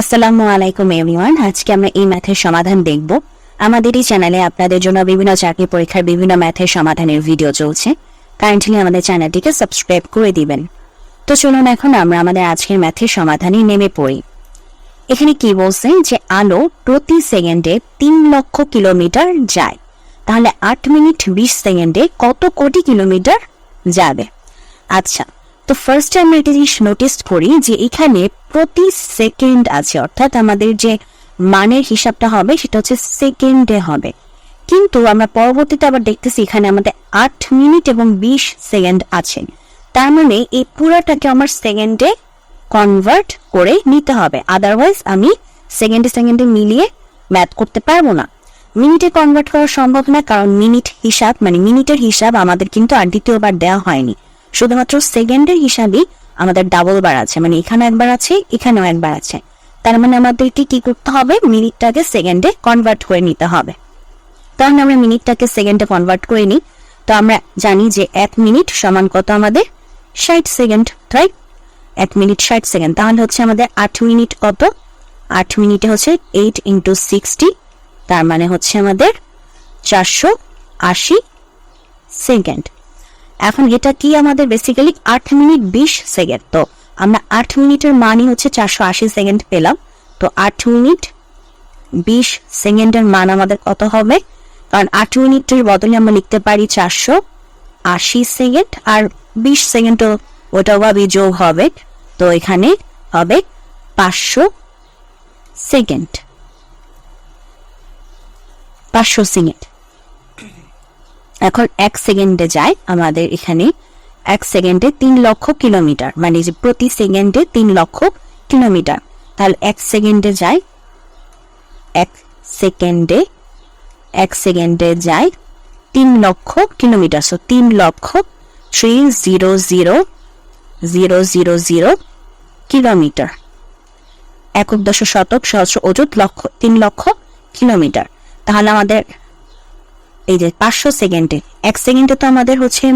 আসসালামু আলাইকুম এভরিওয়ান। আজকে আমরা এই ম্যাথের সমাধান দেখব। আমাদের এই চ্যানেলে আপনাদের জন্য বিভিন্ন চাকরি পরীক্ষার বিভিন্ন ম্যাথের সমাধানের ভিডিও চলছে। কারেন্টলি আমাদের চ্যানেলটিকে সাবস্ক্রাইব করে দিবেন। তো চলুন এখন আমরা আমাদের আজকের ম্যাথের সমাধানে নেমে পড়ি। এখানে কি বলছে যে আলো প্রতি সেকেন্ডে তিন লক্ষ কিলোমিটার যায়। তাহলে আট মিনিট বিশ সেকেন্ডে কত কোটি কিলোমিটার যাবে? আচ্ছা তো ফার্স্ট আমরা একটা জিনিস নোটিস করি যে এখানে প্রতি সেকেন্ড আছে, অর্থাৎ আমাদের যে মানের হিসাবটা হবে সেটা হচ্ছে সেকেন্ডে হবে। কিন্তু আমরা পরবর্তীতে আবার দেখতেছি এখানে আমাদের আট মিনিট এবং বিশ সেকেন্ড আছে। তার মানে এই পুরাটাকে আমার সেকেন্ডে কনভার্ট করে নিতে হবে। আদারওয়াইজ আমি সেকেন্ডে সেকেন্ডে মিলিয়ে ম্যাথ করতে পারব না। মিনিটে কনভার্ট করা সম্ভব না, কারণ মিনিট হিসাব মানে মিনিটের হিসাব আমাদের কিন্তু আর দ্বিতীয়বার দেওয়া হয়নি। শুধুমাত্র সেকেন্ডের হিসাবেই আমাদের ডাবল বার আছে। মানে এখানে একবার আছে, এখানেও একবার আছে। তার মানে আমাদেরকে কি করতে হবে? মিনিটটাকে সেকেন্ডে কনভার্ট করে নিতে হবে। তখন আমরা মিনিটটাকে সেকেন্ডে কনভার্ট করে নিই। তো আমরা জানি যে এক মিনিট সমান কত আমাদের? ষাট সেকেন্ড রাইট এক মিনিট ষাট সেকেন্ড। তাহলে হচ্ছে আমাদের আট মিনিট কত? আট মিনিটে হচ্ছে এইট ইন্টু সিক্সটি তার মানে হচ্ছে আমাদের চারশো আশি সেকেন্ড। এখন এটা কি আমাদের বেসিক্যালি আট মিনিট বিশ সেকেন্ড তো আমরা আট মিনিটের মানই হচ্ছে চারশো আশি সেকেন্ড পেলাম। তো আট মিনিট বিশ সেকেন্ডের মান আমাদের কত হবে? কারণ আট মিনিটের বদলে আমরা লিখতে পারি চারশো আশি সেকেন্ড আর বিশ সেকেন্ডও ওটাও ভাবি যোগ হবে। তো এখানে হবে পাঁচশো সেকেন্ড পাঁচশো সেকেন্ড এখন এক সেকেন্ডে যায় আমাদের এখানে এক সেকেন্ডে তিন লক্ষ কিলোমিটার মানে যে প্রতি সেকেন্ডে তিন লক্ষ কিলোমিটার। তাহলে এক সেকেন্ডে যায়, এক সেকেন্ডে এক সেকেন্ডে যায় তিন লক্ষ কিলোমিটার। সো তিন lakh three zero zero zero zero zero kilometre. একক দশ শতক সহস্র অযুত লক্ষ, তিন লক্ষ কিলোমিটার। তাহলে আমাদের এই যে পাঁচশো সেকেন্ডে, এক সেকেন্ডে তো আমাদের হচ্ছে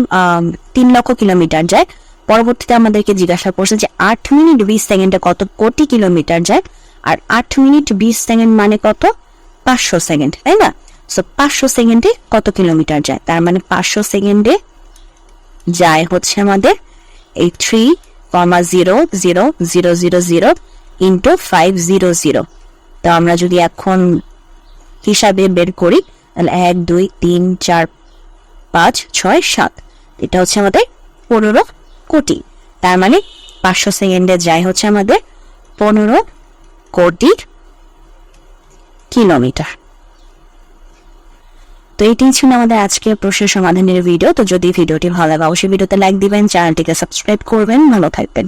তিন লক্ষ কিলোমিটার যায়। পরবর্তীতে আমাদেরকে জিজ্ঞাসা করছে যে আট মিনিট বিশ সেকেন্ডে কত কোটি কিলোমিটার যায়? আর আট মিনিট বিশ সেকেন্ড মানে কত? পাঁচশো সেকেন্ড, তাই না? সো পাঁচশো সেকেন্ডে কত কিলোমিটার যায়? তার মানে পাঁচশো সেকেন্ডে যায় হচ্ছে আমাদের এই three comma zero zero zero zero zero into five zero zero তো আমরা যদি এখন হিসাবে বের করি তাহলে এক, দুই, তিন, চার, পাঁচ, ছয়, সাত। এটা হচ্ছে আমাদের পনেরো কোটি। তার মানে পাঁচশো সেকেন্ডে যায় হচ্ছে আমাদের পনেরো কোটি কিলোমিটার। তো এটাই ছিল আমাদের আজকের প্রশ্নের সমাধানের ভিডিও তো যদি ভিডিওটি ভালো লাগে, অবশ্যই ভিডিওতে লাইক দিবেন চ্যানেলটিকে সাবস্ক্রাইব করবেন। ভালো থাকবেন।